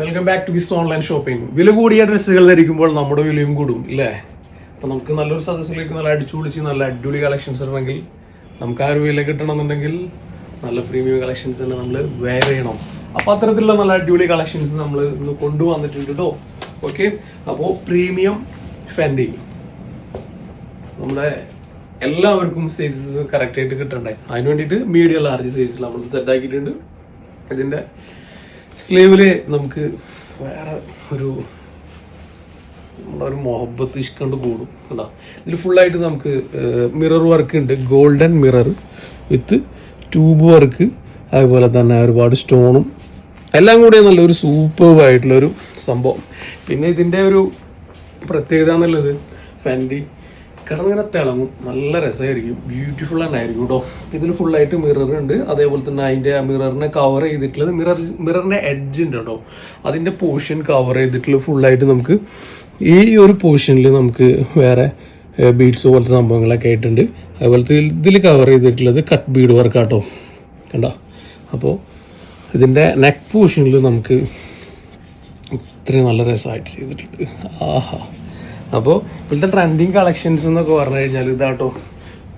Welcome back to Vis online shopping വില കൂടിയ ഡ്രസ്സുകൾ ധരിക്കുമ്പോൾ നമ്മുടെ വിലയും കൂടും ഇല്ലേ? അപ്പോൾ നമുക്ക് നല്ലൊരു സദസ്സിലേക്ക് നല്ല അടിച്ചുപൊളിച്ച് നല്ല അടിപൊളി കളക്ഷൻസ് ഉണ്ടെങ്കിൽ നമുക്ക് ആ ഒരു വില കിട്ടണമെന്നുണ്ടെങ്കിൽ നല്ല പ്രീമിയം കളക്ഷൻസ് തന്നെ നമ്മൾ വെയർ ചെയ്യണം. അപ്പോൾ അത്തരത്തിലുള്ള നല്ല അടിപൊളി കളക്ഷൻസ് നമ്മൾ ഇന്ന് കൊണ്ടുവന്നിട്ടുണ്ട് കേട്ടോ ഓക്കെ അപ്പോൾ പ്രീമിയം ഫാൻഡി നമ്മുടെ എല്ലാവർക്കും സൈസസ് കറക്റ്റായിട്ട് കിട്ടണ്ടേ? അതിന് വേണ്ടിയിട്ട് മീഡിയം ലാർജ് സൈസിൽ നമ്മൾ സെറ്റ് ആക്കിയിട്ടുണ്ട്. ഇതിന്റെ സ്ലീവിൽ നമുക്ക് വേറെ ഒരു നമ്മളൊരു മൊഹബത്ത് ഇഷ്കണ്ട് കൂടും കേട്ടോ ഇതിൽ ഫുള്ളായിട്ട് നമുക്ക് മിറർ വർക്ക് ഉണ്ട്. Golden mirror with tube work അതുപോലെ തന്നെ ഒരുപാട് സ്റ്റോണും എല്ലാം കൂടി നല്ലൊരു ഒരു സംഭവം. പിന്നെ ഇതിന്റെ ഒരു പ്രത്യേകത എന്നുള്ളത് ഫെൻഡി കിടന്നിങ്ങനെ തിളങ്ങും. നല്ല രസമായിരിക്കും. ബ്യൂട്ടിഫുൾ തന്നെ ആയിരിക്കും കേട്ടോ ഇതിൽ ഫുള്ളായിട്ട് മിറർ ഉണ്ട്. അതേപോലെ തന്നെ അതിന്റെ മിററിനെ കവർ ചെയ്തിട്ടുള്ളത് മിറർ മിററിന്റെ എഡ്ജ് ഉണ്ട് കേട്ടോ അതിന്റെ പോർഷൻ കവർ ചെയ്തിട്ടുള്ള ഫുള്ളായിട്ട് നമുക്ക് ഈ ഒരു പോർഷനിൽ നമുക്ക് വേറെ ബീഡ്സ് പോലത്തെ സംഭവങ്ങളൊക്കെ ആയിട്ടുണ്ട്. അതുപോലത്തെ ഇതിൽ കവർ ചെയ്തിട്ടുള്ളത് കട്ട് ബീഡ് വർക്ക് കേട്ടോ കണ്ടോ? അപ്പോൾ ഇതിന്റെ നെക്ക് പോർഷനിൽ നമുക്ക് ഇത്രയും നല്ല രസമായിട്ട് ചെയ്തിട്ടുണ്ട്. ആഹാ. അപ്പോൾ ഇപ്പോഴത്തെ ട്രെൻഡിങ് കളക്ഷൻസ് എന്നൊക്കെ പറഞ്ഞു കഴിഞ്ഞാൽ ഇതാട്ടോ.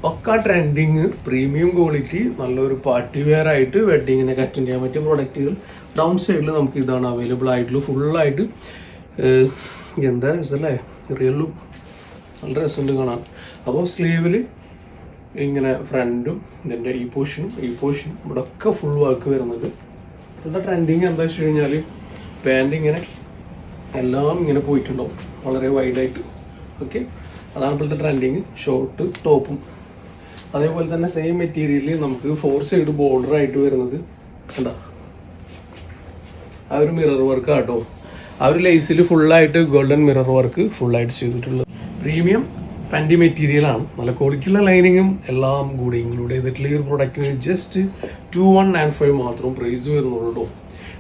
പക്ക ട്രെൻഡിങ് പ്രീമിയം ക്വാളിറ്റി നല്ലൊരു പാർട്ടി വെയർ ആയിട്ട് വെഡ്ഡിങ്ങിനൊക്കെ അറ്റൻഡ് ചെയ്യാൻ പറ്റിയ പ്രൊഡക്റ്റുകൾ ഡൗൺ സൈഡിൽ നമുക്ക് ഇതാണ് അവൈലബിൾ ആയിട്ടുള്ളൂ. ഫുള്ളായിട്ട് എന്താ രസമല്ലേ റിയൽ ലുക്ക് നല്ല രസമുണ്ട് കാണാൻ. അപ്പോൾ സ്ലീവിൽ ഇങ്ങനെ ഫ്രണ്ടും ഇതിന്റെ ഈ പോർഷനും ഈ പോർഷനും ഇവിടെ ഒക്കെ ഫുൾ വർക്ക് വരുന്നത്. ഇപ്പോഴത്തെ ട്രെൻഡിങ് എന്താ വെച്ച് കഴിഞ്ഞാൽ പാന്റ് ഇങ്ങനെ എല്ലാം ഇങ്ങനെ പോയിട്ടുണ്ടാവും. വളരെ വൈഡായിട്ട് ഓക്കെ അതാണ് ഇപ്പോഴത്തെ ട്രെൻഡിങ് ഷോർട്ട് ടോപ്പും അതേപോലെ തന്നെ സെയിം മെറ്റീരിയലിൽ നമുക്ക് ഫോർ സൈഡ് ബോർഡർ ആയിട്ട് വരുന്നത് കണ്ടോ? ആ ഒരു മിറർ വർക്ക് ആട്ടോ ആ ഒരു ലേസിൽ ഫുള്ളായിട്ട് ഗോൾഡൻ മിറർ വർക്ക് ഫുള്ളായിട്ട് ചെയ്തിട്ടുള്ളത്. പ്രീമിയം ഫാന്റി മെറ്റീരിയലാണ് നല്ല ക്വാളിറ്റിയുള്ള ലൈനിങ്ങും എല്ലാം കൂടി ഇൻക്ലൂഡ് ചെയ്തിട്ടുള്ള ഈ ഒരു പ്രൊഡക്റ്റിന് just two one nine five മാത്രം പ്രൈസ് വരുന്നുള്ളൂ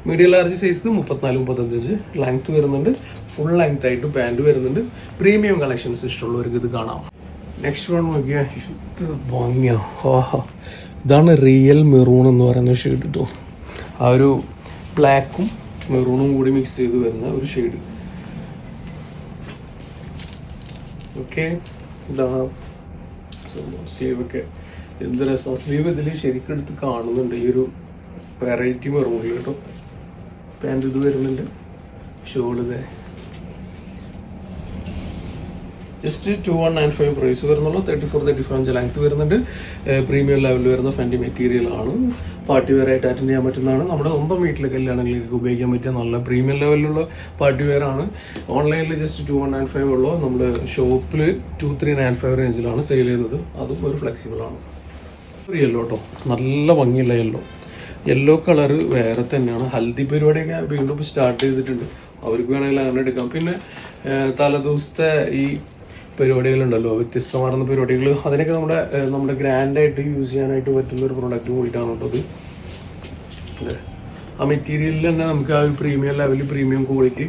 മീഡിയം ലാർജ് സൈസ് മുപ്പത്തിനാല് മുപ്പത്തഞ്ച് ലെങ്ത് വരുന്നുണ്ട്. ഫുൾ ലെങ്ത് ആയിട്ട് പാന്റ് വരുന്നുണ്ട്. പ്രീമിയം കളക്ഷൻസ് ഇഷ്ടമുള്ളവർക്ക് ഇത് കാണാം. നെക്സ്റ്റ് വൺ നോക്കിയാൽ ഇത് ഭംഗിയാ. ഓഹോ ഇതാണ് റിയൽ മെറൂൺ എന്ന് പറയുന്ന ഷെയ്ഡ് കേട്ടോ ആ ഒരു ബ്ലാക്കും മെറൂണും കൂടി മിക്സ് ചെയ്ത് വരുന്ന ഒരു ഷെയ്ഡ് ഓക്കെ ഇതാണ് സ്ലീവ് ഒക്കെ. എന്ത് രസം. സ്ലീവ് ഇതിൽ ശരിക്കും എടുത്ത് കാണുന്നുണ്ട്. ഈ ഒരു വെറൈറ്റി മെറൂണിൽ കേട്ടോ. പാന്റ് ഇത് വരുന്നുണ്ട്. ഷോളിത് just two one nine five price വരുന്നുള്ളൂ. തേർട്ടി ഫോർ തേർട്ടി ഫൈവ് അഞ്ച് ലെങ്ത് വരുന്നുണ്ട് പ്രീമിയം ലെവലിൽ വരുന്ന മെറ്റീരിയൽ ആണ്. പാർട്ടി വെയർ ആയിട്ട് അറ്റൻഡ് ചെയ്യാൻ പറ്റുന്നതാണ്. നമ്മുടെ സ്വന്തം വീട്ടിലെ കല്യാണങ്ങളിലേക്ക് ഉപയോഗിക്കാൻ പറ്റിയ നല്ല പ്രീമിയം ലെവലിലുള്ള പാർട്ടി വെയർ ആണ്. ഓൺലൈനിൽ just two one nine five ഉള്ളൂ. നമ്മുടെ ഷോപ്പിൽ ടു ത്രീ നയൻ ഫൈവ് റേഞ്ചിലാണ് സെയിൽ ചെയ്യുന്നത് അതും ഒരു ഫ്ലെക്സിബിൾ ആണ്. ഒരു യെല്ലോ കേട്ടോ നല്ല ഭംഗിയുള്ള യെല്ലോ യെല്ലോ കളറ് വേറെ തന്നെയാണ്. ഹൽദി പരിപാടിയൊക്കെ വീണ്ടും സ്റ്റാർട്ട് ചെയ്തിട്ടുണ്ട്. അവർക്ക് വേണമെങ്കിൽ അങ്ങനെ എടുക്കാം. പിന്നെ തലദിവസത്തെ ഈ പരിപാടികളുണ്ടല്ലോ. വ്യത്യസ്തമാർന്ന പരിപാടികൾ. അതിനൊക്കെ നമ്മുടെ നമ്മുടെ ഗ്രാൻഡായിട്ട് യൂസ് ചെയ്യാനായിട്ട് പറ്റുന്ന ഒരു പ്രൊഡക്റ്റ് കൂടിയിട്ടാണ് ഉള്ളത്. ഇത് അല്ലേ? ആ മെറ്റീരിയലിൽ തന്നെ നമുക്ക് ആ ഒരു പ്രീമിയം ലെവലിൽ പ്രീമിയം ക്വാളിറ്റി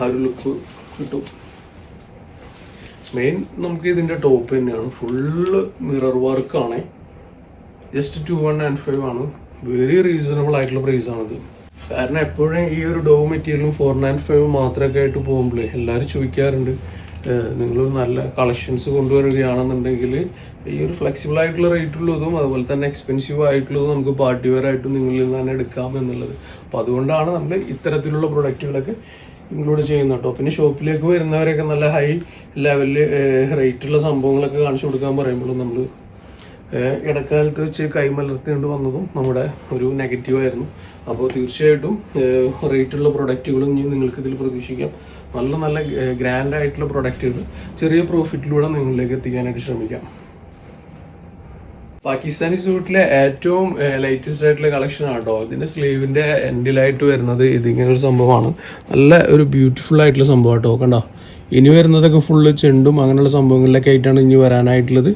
ആ ഒരു ലുക്ക് കിട്ടും. മെയിൻ നമുക്ക് ഇതിന്റെ ടോപ്പ് തന്നെയാണ്. ഫുള്ള് മിറർ വർക്കാണ് just two one nine five ആണ്. വെരി റീസണബിൾ ആയിട്ടുള്ള പ്രൈസ് ആണിത്. കാരണം എപ്പോഴും ഈ ഒരു ഡോ മെറ്റീരിയലും ഫോർ നയൻ ഫൈവ് മാത്രമൊക്കെ ആയിട്ട് പോകുമ്പോഴേ എല്ലാവരും ചോദിക്കാറുണ്ട് നിങ്ങൾ നല്ല കളക്ഷൻസ് കൊണ്ടുവരികയാണെന്നുണ്ടെങ്കിൽ ഈ ഒരു ഫ്ലെക്സിബിൾ ആയിട്ടുള്ള റേറ്റുള്ളതും അതുപോലെ തന്നെ എക്സ്പെൻസീവ് ആയിട്ടുള്ളതും നമുക്ക് പാർട്ടി വെയർ ആയിട്ട് നിങ്ങളിൽ നിന്ന് തന്നെ എടുക്കാം എന്നുള്ളത്. അപ്പോൾ അതുകൊണ്ടാണ് നമ്മൾ ഇത്തരത്തിലുള്ള പ്രൊഡക്റ്റുകളൊക്കെ ഇൻക്ലൂഡ് ചെയ്യുന്നത് കേട്ടോ. പിന്നെ ഷോപ്പിലേക്ക് വരുന്നവരൊക്കെ നല്ല ഹൈ ലെവലിൽ റേറ്റുള്ള സംഭവങ്ങളൊക്കെ കാണിച്ചു കൊടുക്കാൻ പറയുമ്പോഴും നമ്മൾ ഇടക്കാലത്ത് വെച്ച് കൈമലർത്തിക്കൊണ്ട് വന്നതും നമ്മുടെ ഒരു നെഗറ്റീവായിരുന്നു അപ്പോൾ തീർച്ചയായിട്ടും റേറ്റുള്ള പ്രൊഡക്റ്റുകളും ഇനി നിങ്ങൾക്ക് ഇതിൽ പ്രതീക്ഷിക്കാം. നല്ല നല്ല ഗ്രാൻഡ് ആയിട്ടുള്ള പ്രൊഡക്റ്റുകൾ ചെറിയ പ്രോഫിറ്റിലൂടെ നിങ്ങളിലേക്ക് എത്തിക്കാനായിട്ട് ശ്രമിക്കാം. പാകിസ്ഥാനി സൂട്ടിലെ ഏറ്റവും ലേറ്റസ്റ്റ് ആയിട്ടുള്ള കളക്ഷൻ ആട്ടോ? ഇതിന്റെ സ്ലീവിന്റെ എൻഡിലായിട്ട് വരുന്നത് ഇതിങ്ങനെ ഒരു സംഭവമാണ്. നല്ല ഒരു ബ്യൂട്ടിഫുൾ ആയിട്ടുള്ള സംഭവം കേട്ടോ കണ്ടോ? ഇനി വരുന്നതൊക്കെ ഫുള്ള് ചെണ്ടും അങ്ങനെയുള്ള സംഭവങ്ങളിലൊക്കെ ആയിട്ടാണ് ഇനി വരാനായിട്ടുള്ളത്.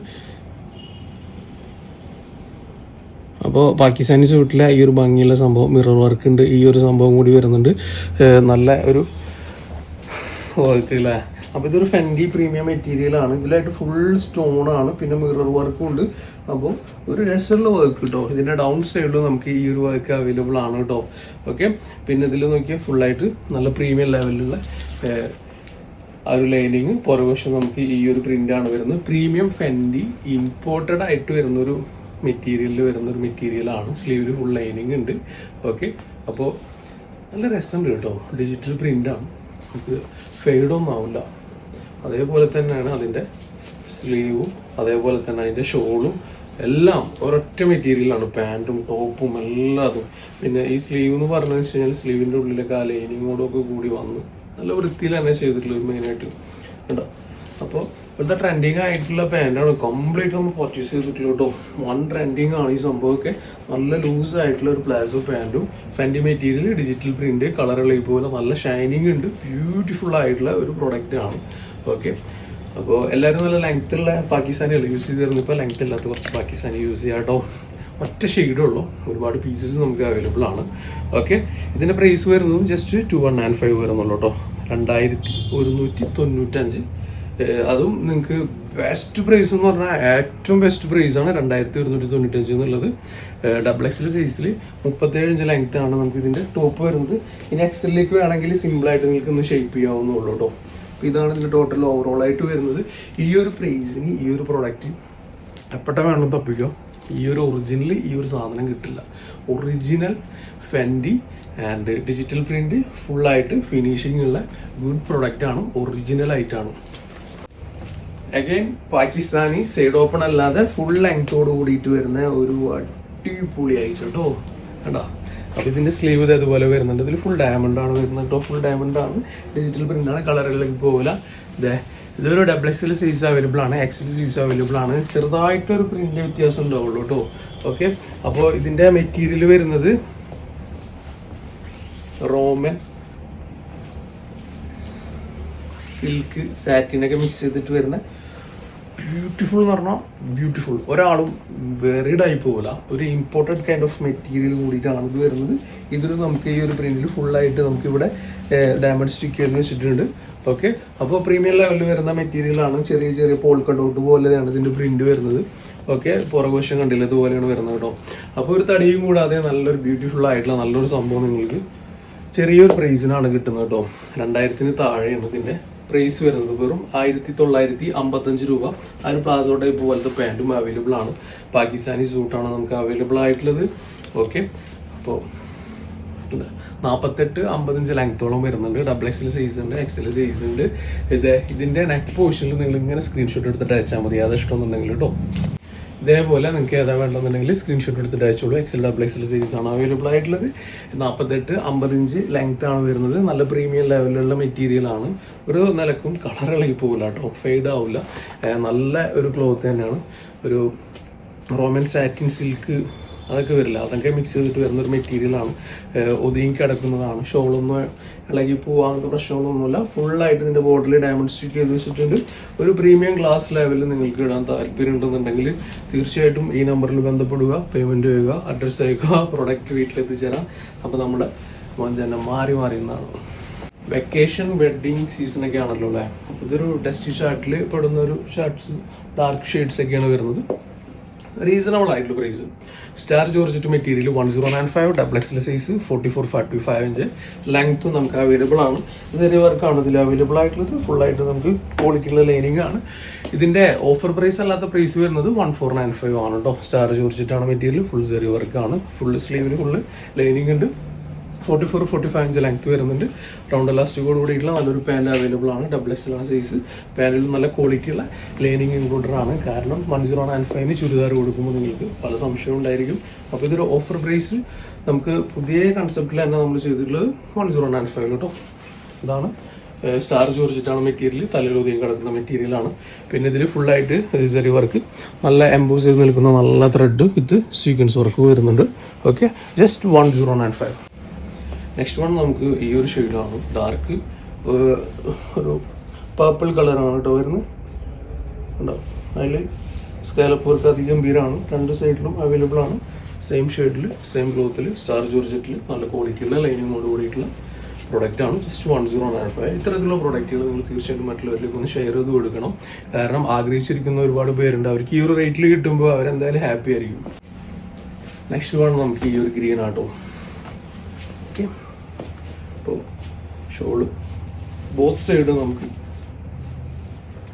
അപ്പോൾ പാകിസ്ഥാനി സൂട്ടിലെ ഈ ഒരു ഭംഗിയുള്ള സംഭവം മിറർ വർക്ക് ഉണ്ട്. ഈ ഒരു സംഭവം കൂടി വരുന്നുണ്ട്. നല്ല ഒരു വർക്ക് അല്ലേ അപ്പോൾ ഇതൊരു ഫെൻഡി പ്രീമിയം മെറ്റീരിയൽ ആണ്. ഇതിലായിട്ട് ഫുൾ സ്റ്റോൺ ആണ്. പിന്നെ മിറർ വർക്കും ഉണ്ട്. അപ്പോൾ ഒരു രസമുള്ള വർക്ക് കേട്ടോ ഇതിന്റെ ഡൗൺ സൈഡിലും നമുക്ക് ഈ ഒരു വർക്ക് അവൈലബിൾ ആണ് കേട്ടോ ഓക്കെ പിന്നെ ഇതിൽ നോക്കിയാൽ ഫുള്ളായിട്ട് നല്ല പ്രീമിയം ലെവലിലുള്ള ആ ഒരു ലൈനിങ് പുറകുവശം നമുക്ക് ഈ ഒരു പ്രിന്റ് ആണ് വരുന്നത്. പ്രീമിയം ഫെൻഡി ഇമ്പോർട്ടഡ് ആയിട്ട് വരുന്ന ഒരു മെറ്റീരിയലിൽ വരുന്ന ഒരു മെറ്റീരിയലാണ് സ്ലീവിൽ ഫുൾ ലൈനിങ് ഉണ്ട്. ഓക്കെ അപ്പോൾ നല്ല രസമുണ്ട് കേട്ടോ. ഡിജിറ്റൽ പ്രിന്റാണ് നമുക്ക് ഫെയ്ഡൊന്നും ആവില്ല. അതേപോലെ തന്നെയാണ് അതിന്റെ സ്ലീവും അതേപോലെ തന്നെ അതിന്റെ ഷോളും എല്ലാം ഒരൊറ്റ മെറ്റീരിയലാണ് പാന്റും ടോപ്പും എല്ലാതും. പിന്നെ ഈ സ്ലീവ് എന്ന് പറഞ്ഞു വെച്ച് കഴിഞ്ഞാൽ സ്ലീവിന്റെ ഉള്ളിലൊക്കെ ആ ലൈനിങ്ങോടൊക്കെ കൂടി വന്ന് നല്ല വൃത്തിയിൽ തന്നെ ചെയ്തിട്ടുള്ളത് മെയിനായിട്ട് കേട്ടോ അപ്പോൾ ഇപ്പോഴത്തെ ട്രെൻഡിങ് ആയിട്ടുള്ള പാന്റാണ് കംപ്ലീറ്റ് നമ്മൾ പർച്ചേസ് ചെയ്തിട്ടില്ല കേട്ടോ വൺ ട്രെൻഡിങ് ആണ് ഈ സംഭവമൊക്കെ. നല്ല ലൂസ് ആയിട്ടുള്ള ഒരു പ്ലാസോ പാന്റും ഫെന്റി മെറ്റീരിയൽ ഡിജിറ്റൽ പ്രിന്റ് കളറുകൾ പോലെ നല്ല ഷൈനിങ് ഉണ്ട്. ബ്യൂട്ടിഫുൾ ആയിട്ടുള്ള ഒരു പ്രൊഡക്റ്റ് ആണ്. ഓക്കെ അപ്പോൾ എല്ലാവരും നല്ല ലെങ്ത് ഉള്ള പാകിസ്ഥാനികൾ യൂസ് ചെയ്തിരുന്നു. ഇപ്പോൾ ലെങ്ത് ഇല്ലാത്ത കുറച്ച് പാകിസ്ഥാനി യൂസ് ചെയ്യാം കേട്ടോ ഒറ്റ ഷെയ്ഡേ ഉള്ളൂ. ഒരുപാട് പീസസ് നമുക്ക് അവൈലബിൾ ആണ്. ഓക്കെ ഇതിന്റെ പ്രൈസ് വരുന്നതും just two one nine five വരുന്നുള്ളൂ കേട്ടോ രണ്ടായിരത്തി ഒരുന്നൂറ്റി തൊണ്ണൂറ്റഞ്ച് അതും നിങ്ങൾക്ക് ബെസ്റ്റ് പ്രൈസ് എന്ന് പറഞ്ഞാൽ ഏറ്റവും ബെസ്റ്റ് പ്രൈസ് ആണ് രണ്ടായിരത്തി ഒരുന്നൂറ്റി തൊണ്ണൂറ്റഞ്ച് എന്നുള്ളത് ഡബിൾ എക്സിൽ സൈസിൽ മുപ്പത്തേഴ് ഇഞ്ച് ലെങ്ത് ആണ് നമുക്ക് ഇതിന്റെ ടോപ്പ് വരുന്നത്. ഇനി എക്സലിലേക്ക് വേണമെങ്കിൽ സിമ്പിളായിട്ട് നിങ്ങൾക്ക് ഒന്ന് ഷേപ്പ് ചെയ്യാവുന്നുള്ളൂ കേട്ടോ അപ്പോൾ ഇതാണ് ഇതിന്റെ ടോട്ടൽ ഓവറോൾ ആയിട്ട് വരുന്നത്. ഈ ഒരു പ്രൈസിന് ഈ ഒരു പ്രോഡക്റ്റ് എപ്പോഴ വേണം തപ്പിക്കോ? ഈ ഒരു ഒറിജിനൽ ഈ ഒരു സാധനം കിട്ടില്ല. Original Fendi and digital print ഫുള്ളായിട്ട് ഫിനിഷിംഗ് ഉള്ള ഗുഡ് പ്രൊഡക്റ്റാണ് ഒറിജിനൽ ആയിട്ടാണ്. അഗൈൻ പാകിസ്ഥാനി സൈഡ് ഓപ്പൺ അല്ലാതെ ഫുൾ ലെങ്തോട് കൂടിയിട്ട് വരുന്ന ഒരു അടിപൊളി ആയിട്ട് കേട്ടോ. കണ്ടോ? അപ്പോൾ ഇതിന്റെ സ്ലീവ് ഇത് അതുപോലെ വരുന്നുണ്ട്. ഇതിൽ ഫുൾ ഡയമണ്ട് ആണ് വരുന്നത് കേട്ടോ. ഫുൾ ഡയമണ്ട് ആണ്. ഡിജിറ്റൽ പ്രിന്റ് ആണ്. കളറുകളിലേക്ക് പോകില്ല ഇതേ ഇതൊരു double X L size available ആണ്. എക്സ് എൽ സൈസ് അവൈലബിൾ ആണ്. ചെറുതായിട്ടൊരു പ്രിന്റ് വ്യത്യാസം ഉണ്ടാവുള്ളൂ കേട്ടോ. ഓക്കെ അപ്പോൾ ഇതിന്റെ മെറ്റീരിയൽ വരുന്നത് റോമൻ സിൽക്ക് സാറ്റിനൊക്കെ മിക്സ് ചെയ്തിട്ട് വരുന്ന ബ്യൂട്ടിഫുൾ എന്ന് പറഞ്ഞാൽ ബ്യൂട്ടിഫുൾ ഒരാളും വേറിഡ് ആയി പോകില്ല ഒരു ഇമ്പോർട്ടന്റ് കൈൻഡ് ഓഫ് മെറ്റീരിയൽ കൂടിയിട്ടാണ് ഇത് വരുന്നത്. ഇതിൽ നമുക്ക് ഈ ഒരു പ്രിന്റിൽ ഫുള്ളായിട്ട് നമുക്ക് ഇവിടെ ഡയമണ്ട് സ്റ്റിക്ക് ചെയ്ത് വെച്ചിട്ടുണ്ട്. ഓക്കെ അപ്പോൾ പ്രീമിയം ലെവലിൽ വരുന്ന മെറ്റീരിയലാണ് ചെറിയ ചെറിയ പോൾ കട്ടൗട്ട് പോലെയാണ് ഇതിന്റെ പ്രിന്റ് വരുന്നത്. ഓക്കെ പുറകുവശം കണ്ടില്ല? ഇതുപോലെയാണ് വരുന്നത് കേട്ടോ അപ്പോൾ ഒരു തടിയും കൂടാതെ നല്ലൊരു ബ്യൂട്ടിഫുൾ ആയിട്ടുള്ള നല്ലൊരു സംഭവം നിങ്ങൾക്ക് ചെറിയൊരു പ്രൈസിനാണ് കിട്ടുന്നത് കേട്ടോ രണ്ടായിരത്തിന് താഴെയാണ് ഇതിന്റെ പ്രൈസ് വരുന്നത് വെറും ആയിരത്തി തൊള്ളായിരത്തി അമ്പത്തഞ്ച് രൂപ. ഒരു പ്ലാസോ ടൈപ്പ് പോലത്തെ പാന്റും അവൈലബിൾ ആണ്. പാകിസ്ഥാനി സൂട്ടാണ് നമുക്ക് അവൈലബിൾ ആയിട്ടുള്ളത്. ഓക്കെ അപ്പോൾ നാൽപ്പത്തെട്ട് അമ്പത്തഞ്ച് ലെങ്ത്തോളം വരുന്നുണ്ട്. ഡബിൾ എക്സിൽ സൈസ് ഉണ്ട് എക്സിൽ സൈസ് ഉണ്ട്. ഇത് ഇതിന്റെ നെക്ക് പോർഷനിൽ നിങ്ങൾ ഇങ്ങനെ സ്ക്രീൻഷോട്ട് എടുത്തിട്ട് അയച്ചാൽ മതി. അത് ഇഷ്ടമൊന്നുണ്ടെങ്കിൽ കേട്ടോ ഇതേപോലെ നിങ്ങൾക്ക് ഏതാ വേണ്ടെന്നുണ്ടെങ്കിൽ സ്ക്രീൻഷോട്ട് എടുത്തിട്ട് അയച്ചോളൂ. എക്സൽ ഡബിൾ എക്സൽ സൈസ് ആണ് അവൈലബിൾ ആയിട്ടുള്ളത്. നാൽപ്പത്തെട്ട് അമ്പത് ഇഞ്ച് ലെങ്ത് ആണ് വരുന്നത്. നല്ല പ്രീമിയം ലെവലിലുള്ള മെറ്റീരിയലാണ് ഒരു നിലക്കും കളർ ഇളകി പോകില്ല കേട്ടോ. ഫെയ്ഡ് ആവില്ല. നല്ല ഒരു ക്ലോത്ത് തന്നെയാണ്. ഒരു റോമൻ സാറ്റിൻ സിൽക്ക് അതൊക്കെ വരില്ല. അതൊക്കെ മിക്സ് ചെയ്തിട്ട് വരുന്നൊരു മെറ്റീരിയലാണ് ഒതുങ്ങി കിടക്കുന്നതാണ്. ഷോളൊന്നും ഇളകി പോവാത്ത പ്രശ്നങ്ങളൊന്നുമില്ല. ഫുള്ളായിട്ട് ഇതിന്റെ ബോട്ടിൽ ഡയമണ്ട് സ്റ്റിക്ക് ചെയ്ത് വെച്ചിട്ടുണ്ട്. ഒരു പ്രീമിയം ക്ലാസ് ലെവലിൽ നിങ്ങൾക്ക് ഇടാൻ താല്പര്യം ഉണ്ടെന്നുണ്ടെങ്കിൽ തീർച്ചയായിട്ടും ഈ നമ്പറിൽ ബന്ധപ്പെടുക പേയ്മെന്റ് ചെയ്യുക അഡ്രസ്സ് അയക്കുക പ്രൊഡക്റ്റ് വീട്ടിലെത്തിച്ചേരാം. അപ്പോൾ നമ്മുടെ മോഞ്ചെന്നെ മാറി മാറിയുന്നതാണ് വെക്കേഷൻ വെഡ്ഡിങ് സീസൺ ഒക്കെ ആണല്ലോ അല്ലേ ഇതൊരു ഡസ്റ്റി ഷർട്ടിൽ പെടുന്ന ഒരു ഷർട്ട്സ് ഡാർക്ക് ഷെയ്ഡ്സ് ഒക്കെയാണ് വരുന്നത്. റീസണബിൾ ആയിട്ടുള്ള price star georgette material one zero nine five double XL size forty four forty five inch ലെങ്ത്തും നമുക്ക് അവൈലബിൾ ആണ്. ചെറിയ വർക്കാണ് ഇതിൽ അവൈലബിൾ ആയിട്ടുള്ളത്. ഫുള്ളായിട്ട് നമുക്ക് ക്വാളിറ്റിയുള്ള ലൈനിങ് ആണ്. ഇതിന്റെ ഓഫർ പ്രൈസ് അല്ലാത്ത പ്രൈസ് വരുന്നത് വൺ ഫോർ നയൻ ഫൈവ് ആണ് കേട്ടോ സ്റ്റാർ ജോർജറ്റാണ് മെറ്റീരിയൽ ഫുൾ ചെറിയ വർക്കാണ് ഫുൾ സ്ലീവിന് ഫുള്ള് ലൈനിങ് ഉണ്ട്. Forty four forty five inch length വരുന്നുണ്ട്. റൗണ്ട് ഇലാസ്റ്റിക്കോട് കൂടിയിട്ടുള്ള നല്ലൊരു പാന്റ് അവൈലബിൾ ആണ്. ഡബിൾ എക്സ് ആണ് സൈസ് പാനിൽ നല്ല ക്വാളിറ്റിയുള്ള ലൈനിങ് ഇൻക്ലൂഡർ ആണ്. കാരണം വൺ സീറോ നയൻ ഫൈവിന് ചുരിദാർ കൊടുക്കുമ്പോൾ നിങ്ങൾക്ക് പല സംശയവും ഉണ്ടായിരിക്കും. അപ്പോൾ ഇതൊരു ഓഫർ പ്രൈസ് നമുക്ക് പുതിയ കൺസെപ്റ്റിൽ തന്നെ നമ്മൾ ചെയ്തിട്ടുള്ളത് വൺ സീറോ നയൻ ഫൈവ് കേട്ടോ. ഇതാണ് സ്റ്റാർ ജോർജിറ്റാണ് മെറ്റീരിയൽ തലയിലൊതുങ്ങി കിടക്കുന്ന മെറ്റീരിയലാണ് പിന്നെ ഇതിൽ ഫുള്ളായിട്ട് ചെറിയ വർക്ക് നല്ല എംബോസ് ചെയ്ത് നിൽക്കുന്ന നല്ല ത്രെഡ് വിത്ത് സീക്വൻസ് വർക്ക് വരുന്നുണ്ട്. Okay just one zero nine five next one നമുക്ക് ഈ ഒരു ഷെയ്ഡാണ് ഡാർക്ക് ഒരു പർപ്പിൾ കളറാണ് കേട്ടോ വരുന്നത്. ഉണ്ടാവും അതിൽ സ്കാലപ്പ് വർക്ക് അതിഗംഭീരമാണ് രണ്ട് സൈഡിലും അവൈലബിൾ ആണ്. സെയിം ഷെയ്ഡിൽ സെയിം ക്ലോത്തിൽ സ്റ്റാർ ജോർജറ്റിൽ നല്ല ക്വാളിറ്റിയുള്ള ലൈനിങ്ങോട് കൂടിയിട്ടുള്ള പ്രൊഡക്റ്റ് ആണ്. Just one zero nine five ഇത്തരത്തിലുള്ള പ്രൊഡക്റ്റുകൾ നിങ്ങൾ തീർച്ചയായിട്ടും മറ്റുള്ളവരിലേക്ക് ഒന്ന് ഷെയർ ചെയ്ത് കൊടുക്കണം. കാരണം ആഗ്രഹിച്ചിരിക്കുന്ന ഒരുപാട് പേരുണ്ട്. അവർക്ക് ഈ ഒരു റേറ്റിൽ കിട്ടുമ്പോൾ അവരെന്തായാലും ഹാപ്പി ആയിരിക്കും. നെക്സ്റ്റ് വേണം നമുക്ക് ഈ ഒരു ഗ്രീൻ ആട്ടോ അപ്പോൾ ഷോൾ ബോത്ത് സൈഡ് നമുക്ക്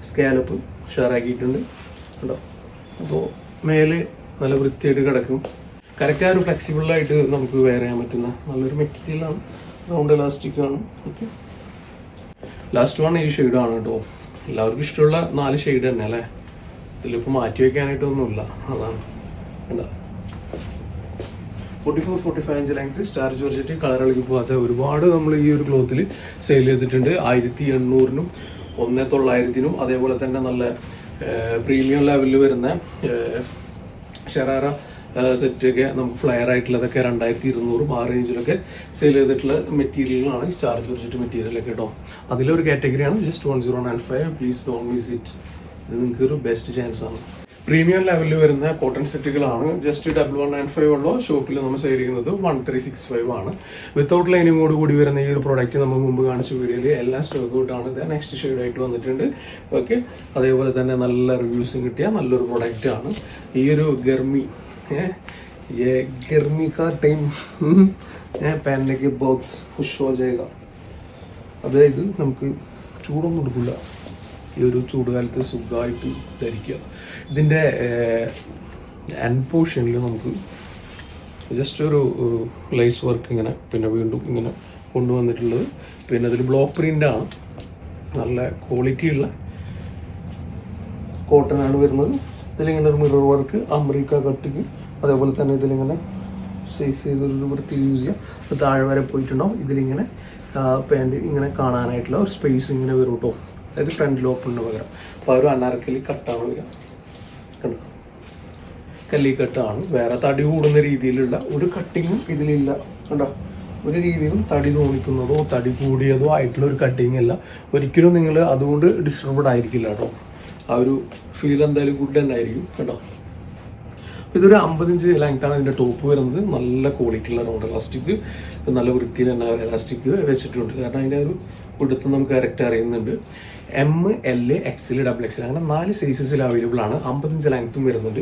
സ്കാലപ്പ് ഉഷാറാക്കിയിട്ടുണ്ട്. കേട്ടോ അപ്പോൾ മേലെ നല്ല വൃത്തിയായിട്ട് കിടക്കും. കറക്റ്റ് ആ ഒരു ഫ്ലെക്സിബിളായിട്ട് നമുക്ക് വെയർ ചെയ്യാൻ പറ്റുന്ന നല്ലൊരു മെറ്റീരിയലാണ് റൗണ്ട് ഇലാസ്റ്റിക് ആണ്. ഓക്കെ ലാസ്റ്റ് വൺ ഈ ഷെയ്ഡാണ് കേട്ടോ. എല്ലാവർക്കും ഇഷ്ടമുള്ള നാല് ഷെയ്ഡ് തന്നെ അല്ലേ? ഇതിലിപ്പോൾ മാറ്റി വയ്ക്കാനായിട്ടൊന്നുമില്ല അതാണ്. എന്താ forty four forty five inch length star georgette colour ഇളകി പോകാത്ത ഒരുപാട് നമ്മൾ ഈ ഒരു ക്ലോത്തിൽ സെയിൽ ചെയ്തിട്ടുണ്ട്. ആയിരത്തി എണ്ണൂറിനും ഒന്ന് തൊള്ളായിരത്തിനും അതേപോലെ തന്നെ നല്ല പ്രീമിയം ലെവലിൽ വരുന്ന ഷെറാറ സെറ്റൊക്കെ നമുക്ക് ഫ്ലയർ ആയിട്ടുള്ളതൊക്കെ രണ്ടായിരത്തി ഇരുന്നൂറും ആ റേഞ്ചിലൊക്കെ സെയിൽ ചെയ്തിട്ടുള്ള മെറ്റീരിയലാണ് സ്റ്റാർ ജോർജറ്റ് മെറ്റീരിയലൊക്കെ കേട്ടോ അതിലൊരു കാറ്റഗറിയാണ് just one zero nine five please don't miss it ഇത് നിങ്ങൾക്ക് ഒരു ബെസ്റ്റ് ചാൻസ് ആണ്. പ്രീമിയം ലെവലിൽ വരുന്ന cotton സെറ്റുകളാണ്. Just double one nine five ഉള്ള ഷോപ്പിൽ നമ്മൾ സേവിക്കുന്നത് വൺ ത്രീ സിക്സ് ഫൈവ് ആണ്. വിത്തൗട്ട് ലൈനിങ്ങോട് കൂടി വരുന്ന ഈ ഒരു പ്രോഡക്റ്റ് നമ്മൾ മുമ്പ് കാണിച്ച വീഡിയോയിൽ എല്ലാ സ്റ്റോക്ക് ഔട്ടാണ് ഇത്. നെക്സ്റ്റ് ഷെയ്ഡായിട്ട് വന്നിട്ടുണ്ട്. ഓക്കെ അതേപോലെ തന്നെ നല്ല റിവ്യൂസും കിട്ടിയ നല്ലൊരു പ്രോഡക്റ്റ് ആണ്. ഈ ഒരു ഗർമി ഗർമി കാ ടൈം പാനിലേക്ക് ബോക്സ് ഖുഷ് ഹോ ജയക അതായത് നമുക്ക് ചൂടൊന്നും എടുക്കില്ല ഈ ഒരു ചൂടുകാലത്ത് സുഖമായിട്ട് ധരിക്കുക. ഇതിന്റെ എൻ പോർഷനിൽ നമുക്ക് ജസ്റ്റ് ഒരു ലൈസ് വർക്ക് ഇങ്ങനെ പിന്നെ വീണ്ടും ഇങ്ങനെ കൊണ്ടുവന്നിട്ടുള്ളത്. പിന്നെ അതിൽ ബ്ലോക്ക് പ്രിന്റാണ് നല്ല ക്വാളിറ്റി ഉള്ള കോട്ടൺ ആണ് വരുന്നത്. ഇതിലിങ്ങനെ ഒരു മിറർ വർക്ക് അമേരിക്ക കട്ടിങ് അതേപോലെ തന്നെ ഇതിലിങ്ങനെ സൈസ് ചെയ്തൊരു വൃത്തി യൂസ് ചെയ്യാം. താഴെ വരെ പോയിട്ടുണ്ടാവും. ഇതിലിങ്ങനെ പാന്റ് ഇങ്ങനെ കാണാനായിട്ടുള്ള ഒരു സ്പേസ് ഇങ്ങനെ വരും കേട്ടോ അതായത് ഫ്രണ്ട് ലോപ്പിന് പകരം. അപ്പോൾ ഒരു അനാർക്കലി കട്ടാണ് വരിക. കണ്ടോ? കല്ലിക്കട്ടാണ് വേറെ തടി കൂടുന്ന രീതിയിലുള്ള ഒരു കട്ടിങ്ങും ഇതിലില്ല. കണ്ടോ? ഒരു രീതിയിലും തടി തോന്നിക്കുന്നതോ തടി കൂടിയതോ ആയിട്ടുള്ള ഒരു കട്ടിങ് അല്ല ഒരിക്കലും നിങ്ങൾ അതുകൊണ്ട് ഡിസ്റ്റർബഡ് ആയിരിക്കില്ല കേട്ടോ. ആ ഒരു ഫീൽ എന്തായാലും ഗുഡ് തന്നെ ആയിരിക്കും. കേട്ടോ ഇതൊരു അമ്പതിഞ്ച് ലെങ്ത്താണ് ഇതിന്റെ ടോപ്പ് വരുന്നത്. നല്ല ക്വാളിറ്റി ഉള്ള റൗണ്ട് ഇലാസ്റ്റിക് നല്ല വൃത്തിയിൽ തന്നെ എലാസ്റ്റിക് വെച്ചിട്ടുണ്ട്. കാരണം അതിന്റെ ഒരു കൊടുത്ത് നമുക്ക് കറക്റ്റ് അറിയുന്നുണ്ട്. എം എൽ എക്സിൽ ഡബിൾ എക്സിൽ അങ്ങനെ നാല് സൈസസിൽ അവൈലബിൾ ആണ്. അമ്പത്തഞ്ച് ലെങ്ത്തും വരുന്നുണ്ട്.